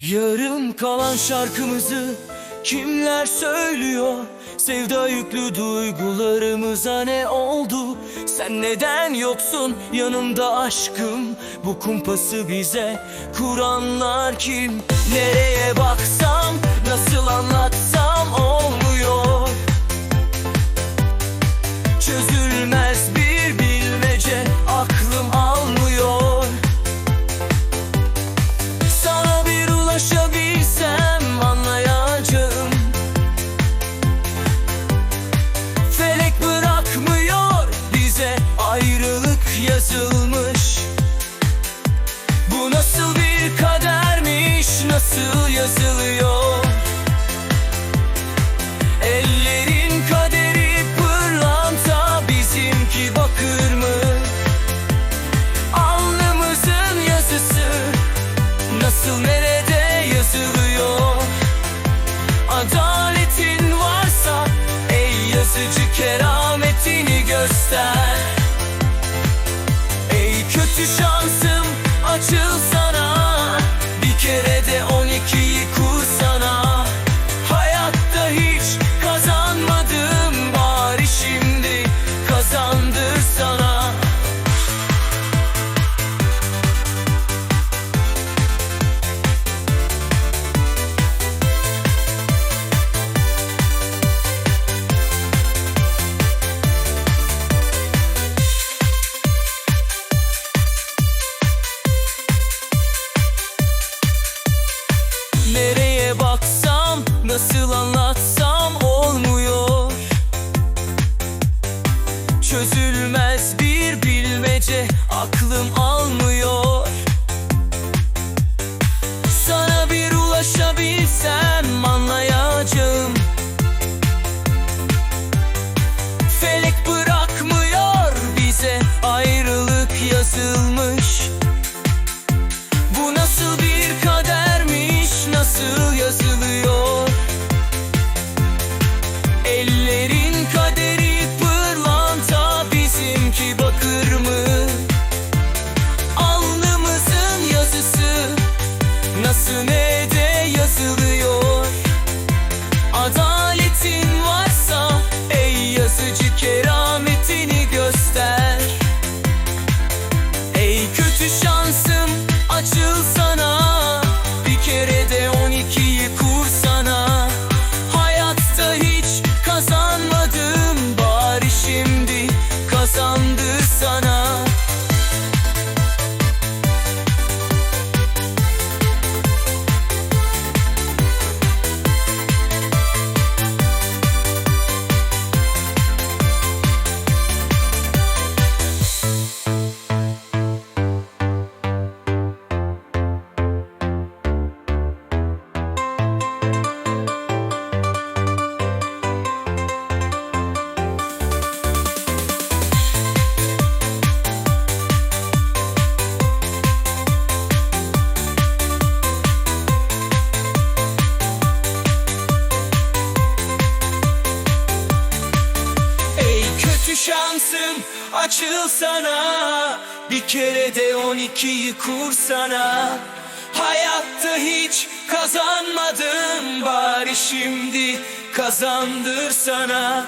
Yarım kalan şarkımızı kimler söylüyor? Sevda yüklü duygularımıza ne oldu? Sen neden yoksun yanımda aşkım? Bu kumpası bize kuranlar kim? Nereye baksam, yazılıyor. Adaletin varsa Ey yazıcı kerametini göster nasıl anlatsam olmuyor. Çözülmez bir bilmece aklım almıyor de yazılıyor. Adaletin varsa ey yazıcı kerametini göster. Ey kötü şansım açılsana Bir kere de on ikiyi kursana. Hayatta hiç kazanmadım Bari şimdi kazandır sana şansım açılsana Bir kere de on ikiyi kursana Hayatta hiç kazanmadım. Bari şimdi kazandır sana